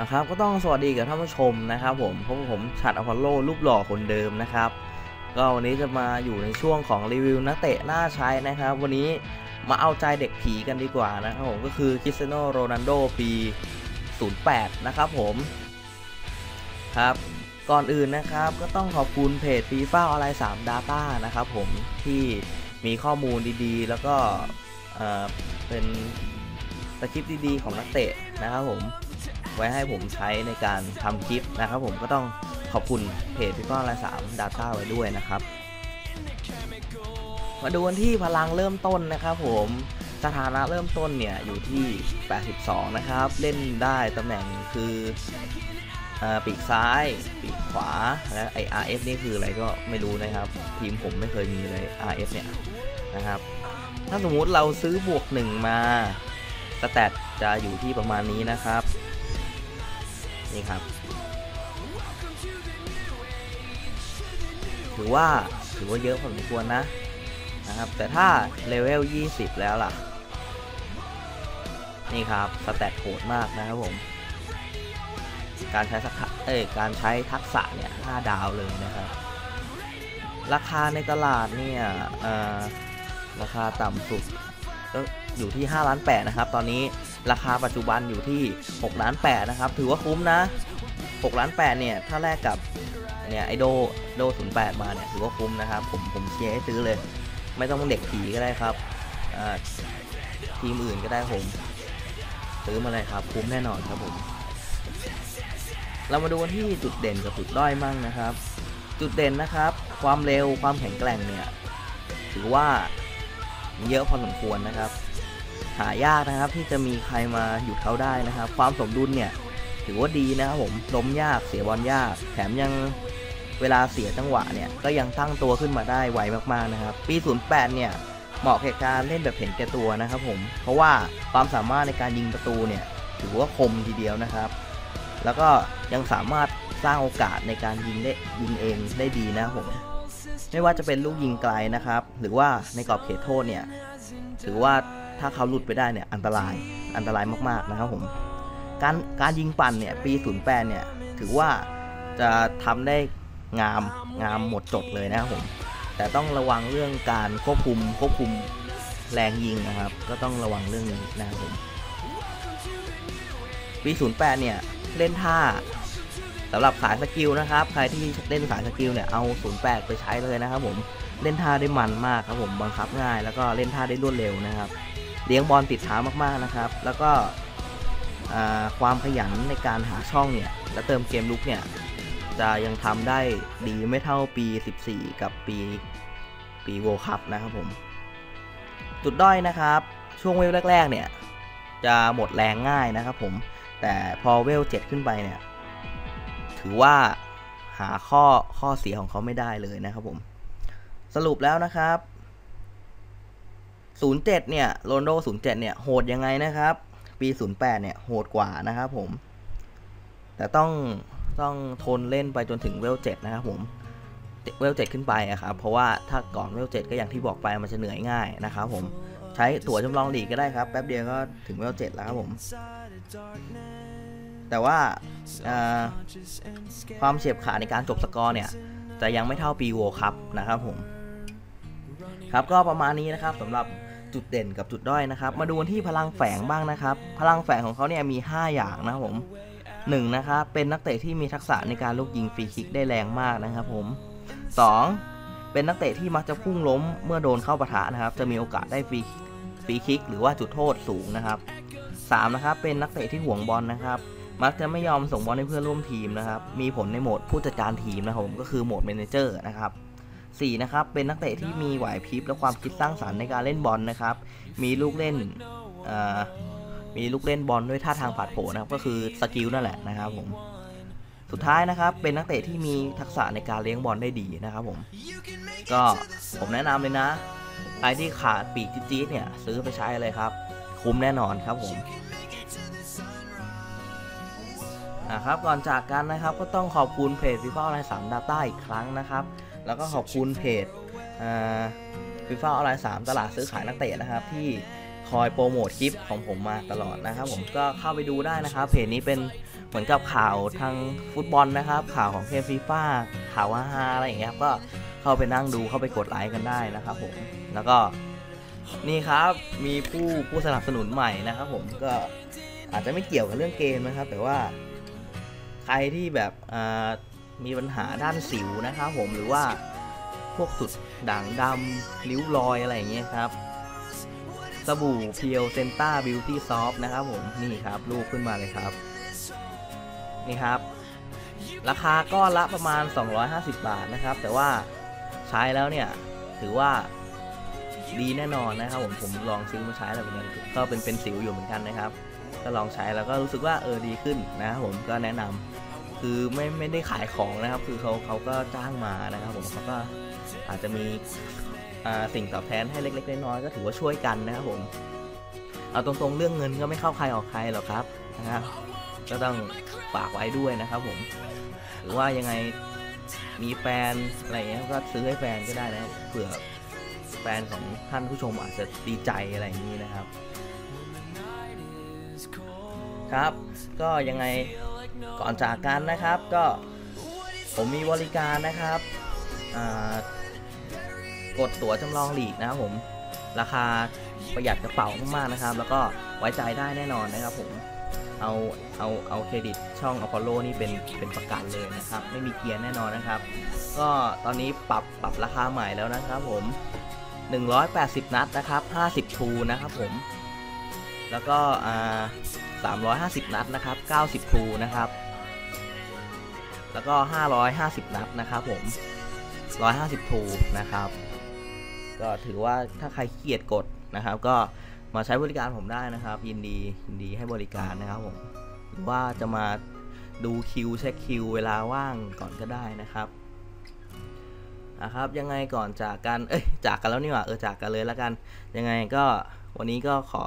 นะครับก็ต้องสวัสดีกับท่านผู้ชมนะครับผมพบผมฉัดอพอลโลรูปหล่อคนเดิมนะครับ ก็วันนี้จะมาอยู่ในช่วงของรีวิวนักเตะหน้าใช้นะครับ วันนี้มาเอาใจเด็กผีกันดีกว่านะครับผมก็คือคริสเตียโนโรนัลโดปี 08 นะครับผมครับ ก่อนอื่นนะครับก็ต้องขอบคุณเพจฟีฟ่าออนไลน์3 Data นะครับผมที่มีข้อมูลดีๆ แล้วก็เป็นสคริปต์ดีๆ ของนักเตะนะครับผมไว้ให้ผมใช้ในการทำคลิปนะครับผมก็ต้องขอบคุณเพจพี่ก้อนละสาม Data ไว้ด้วยนะครับ มาดูกันที่พลังเริ่มต้นนะครับผมสถานะเริ่มต้นเนี่ยอยู่ที่ 82 นะครับ เล่นได้ตำแหน่งคือ ปีกซ้าย ปีกขวา และไอ RF นี่คืออะไรก็ไม่รู้นะครับ ทีมผมไม่เคยมีเลย RF เนี่ยนะครับ ถ้าสมมุติเราซื้อบวก1มาสแตทจะอยู่ที่ประมาณนี้นะครับ นี่ครับ ถือว่าถือว่าเยอะพอสมควรนะนะครับ แต่ถ้าเลเวล 20 แล้วล่ะ นี่ครับ สแตทโหดมากนะครับผม การใช้สักเอ้ยการใช้ทักษะเนี่ย5ดาวเลยนะครับ ราคาในตลาดเนี่ยราคาต่ำสุดก็อยู่ที่5ล้าน8นะครับ ตอนนี้ราคาปัจจุบันอยู่ที่6ล้าน8นะครับ ถือว่าคุ้มนะ6ล้าน8เนี่ย ถ้าแลกกับเนี่ยไอโดโด08 มาเนี่ย ถือว่าคุ้มนะครับ ผมผมเชียร์ให้ซื้อเลย ไม่ต้องเด็กผีก็ได้ครับทีมอื่นก็ได้ผม ซื้อมาเลยครับ คุ้มแน่นอนครับผม เรามาดูกันที่จุดเด่นกับจุดด้อยมั่งนะครับ จุดเด่นนะครับ ความเร็วความแข็งแกร่งเนี่ยถือว่าเยอะพอสมควรนะครับ หายากนะครับที่จะมีใครมาหยุดเขาได้นะครับ ความสมดุลเนี่ยถือว่าดีนะครับผมล้มยากเสียบอลยาก แถมยังเวลาเสียจังหวะเนี่ยก็ยังตั้งตัวขึ้นมาได้ไวมากๆนะครับ ปี 08 เนี่ยเหมาะแก่การเล่นแบบเห็นแก่ตัวนะครับผม เพราะว่าความสามารถในการยิงประตูเนี่ยถือว่าคมทีเดียวนะครับ แล้วก็ ยังสามารถสร้างโอกาสในการยิงได้ยิงเองได้ดีนะผมไม่ว่าจะเป็นลูกยิงไกลนะครับ หรือว่าในกรอบเขตโทษเนี่ยถือว่าถ้าเขาหลุดไปได้เนี่ยอันตรายอันตรายมากๆนะครับผมการการยิงปั่นเนี่ยปี 08 เนี่ยถือว่าจะทำได้งามงามหมดจดเลยนะครับผมแต่ต้องระวังเรื่องการควบคุมควบคุมแรงยิงนะครับ ก็ต้องระวังเรื่องนี้นะครับผมปี 08 เนี่ยเล่นท่า สำหรับสายสกิลนะครับ ใครที่เล่นสายสกิลเนี่ยเอา08ไปใช้เลยนะครับผมเล่นท่าได้มันมากครับผมบังคับง่าย แล้วก็เล่นท่าได้รวดเร็วนะครับ เลี้ยงบอลติดเท้ามากๆนะครับ แล้วก็ความขยันในการหาช่องเนี่ยและเติมเกมลุกเนี่ยจะยังทำได้ดีไม่เท่าปี 14 กับปีปีโวคัพนะครับผม จุดด้อยนะครับ ช่วงเวลแรก ๆ เนี่ย จะหมดแรงง่ายนะครับผมแต่พอเวล 7 ขึ้นไปเนี่ย ถือว่าหาข้อข้อเสียของเขาไม่ได้เลยนะครับผม สรุปแล้วนะครับ 07 เนี่ยโรนโด07 เนี่ยโหดยังไงนะครับ ปี 08 เนี่ยโหดกว่านะครับผม แต่ต้องต้องทนเล่นไปจนถึงเวลเจ็ดนะครับผมเวลเจ็ดขึ้นไปอะครับเพราะว่าถ้าก่อนเวลเจ็ดก็อย่างที่บอกไปมันจะเหนื่อยง่ายนะครับผมใช้ตั๋วจำลองหลีกก็ได้ครับ แป๊บเดียวก็ถึงเวลเจ็ดแล้วครับผม แต่ว่าความเฉียบขาดในการจบสกอร์เนี่ย จะยังไม่เท่าปีโวครับนะครับผม ครับก็ประมาณนี้นะครับสำหรับจุดเด่นกับจุดด้อยนะครับ มาดูที่พลังแฝงบ้างนะครับ พลังแฝงของเขาเนี่ยมี 5 อย่างนะครับผม1นะครับเป็นนักเตะที่มีทักษะในการลูกยิงฟรีคิกได้แรงมากนะครับผม 2. เป็นนักเตะที่มักจะพุ่งล้มเมื่อโดนเข้าปะทะนะครับ จะมีโอกาสได้ฟรีฟรีคิกหรือว่าจุดโทษสูงนะครับ 3. นะครับเป็นนักเตะที่ห่วงบอลนะครับ มักจะไม่ยอมส่งบอลให้เพื่อนร่วมทีมนะครับ มีผลในโหมดผู้จัดการทีมนะครับผมก็คือโหมดเมนเจอร์นะครับ 4. นะครับ เป็นนักเตะที่มีไหวพริบและความคิดสร้างสรรค์ในการเล่นบอลนะครับ มีลูกเล่นมีลูกเล่นบอลด้วยท่าทางผาดโผนะครับ ก็คือสกิลนั่นแหละนะครับผม สุดท้ายนะครับ เป็นนักเตะที่มีทักษะในการเลี้ยงบอลได้ดีนะครับผม ก็ผมแนะนำเลยนะ ใครที่ขาดปีกจี๊ดเนี่ยซื้อไปใช้เลยครับ คุ้มแน่นอนครับผม นะครับก่อนจากกันนะครับก็ต้องขอบคุณเพจฟีฟ่าออนไลน์สามดาต้าอีกครั้งนะครับ แล้วก็ขอบคุณเพจฟีฟ่าออนไลน์สามตลาดซื้อขายนักเตะนะครับ ที่คอยโปรโมทคลิปของผมมาตลอดนะครับ ผมก็เข้าไปดูได้นะครับ เพจนี้เป็นเหมือนกับข่าวทางฟุตบอลนะครับ ข่าวของเกมฟีฟ่าข่าวฮาอะไรอย่างเงี้ยครับก็เข้าไปนั่งดูเข้าไปกดไลค์กันได้นะครับผมแล้วก็นี่ครับมีผู้ผู้สนับสนุนใหม่นะครับ ผมก็อาจจะไม่เกี่ยวกับเรื่องเกมนะครับ แต่ว่า ใครที่แบบมีปัญหาด้านสิวนะครับผมหรือว่าพวกสุดด่างดำริ้วรอยอะไรอย่างเงี้ยครับ สบู่เพียวเซนต้าบิวตี้ซอฟนะครับผมนี่ครับรูปขึ้นมาเลยครับ นี่ครับ ราคาก้อนละประมาณ 250 บาทนะครับ แต่ว่าใช้แล้วเนี่ย ถือว่าดีแน่นอนนะครับผมผมลองซื้อมาใช้แล้วเหมือนกันก็เป็นเป็นสิวอยู่เหมือนกันนะครับ ก็ลองใช้แล้วก็รู้สึกว่าเออดีขึ้นนะครับผมก็แนะนำคือไม่ไม่ได้ขายของนะครับ คือเขาเขาก็จ้างมานะครับ ผมเขาก็อาจจะมีสิ่งตอบแทนให้เล็กๆน้อยๆก็ถือว่าช่วยกันนะครับผมเอาตรงๆเรื่องเงินก็ไม่เข้าใครออกใครหรอกครับนะครับก็ต้องฝากไว้ด้วยนะครับ ผม หรือว่ายังไงมีแฟนอะไรเงี้ยก็ซื้อให้แฟนก็ได้นะครับเผื่อแฟนของท่านผู้ชมอาจจะดีใจอะไรอย่างนี้นะครับ ครับ ก็ยังไงก่อนจากกันนะครับก็ผมมีบริการนะครับกดตั๋วจำลองหลีกนะครับผมราคาประหยัดกระเป๋ามากๆนะครับ แล้วก็ไว้ใจได้แน่นอนนะครับผมเอาเอาเอาเครดิตช่อง Apollo นี่เป็นเป็นประกันเลยนะครับ ไม่มีเกียร์แน่นอนนะครับ ก็ตอนนี้ปรับปรับราคาใหม่แล้วนะครับผม 180 นัดนะครับ 50ทูนะครับผม แล้วก็อ่า 350 นัดนะครับ 90ทูนะครับ แล้วก็ 550 นัดนะครับผม 150ทูนะครับ ก็ถือว่าถ้าใครเกียจกดนะครับ ก็มาใช้บริการผมได้นะครับ ยินดียินดีให้บริการนะครับผมหรือว่าจะมาดูคิวเช็คคิวเวลาว่างก่อนก็ได้นะครับนะครับยังไงก่อนจากกันเอ้ยจากกันแล้วนี่หว่าเออจากกันเลยแล้วกัน ยังไงก็วันนี้ก็ขอ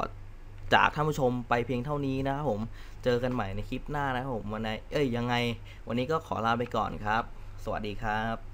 จากท่านผู้ชมไปเพียงเท่านี้นะครับผม เจอกันใหม่ในคลิปหน้านะครับผมวันไหนเอ้ยยังไง วันนี้ก็ขอลาไปก่อนครับ สวัสดีครับ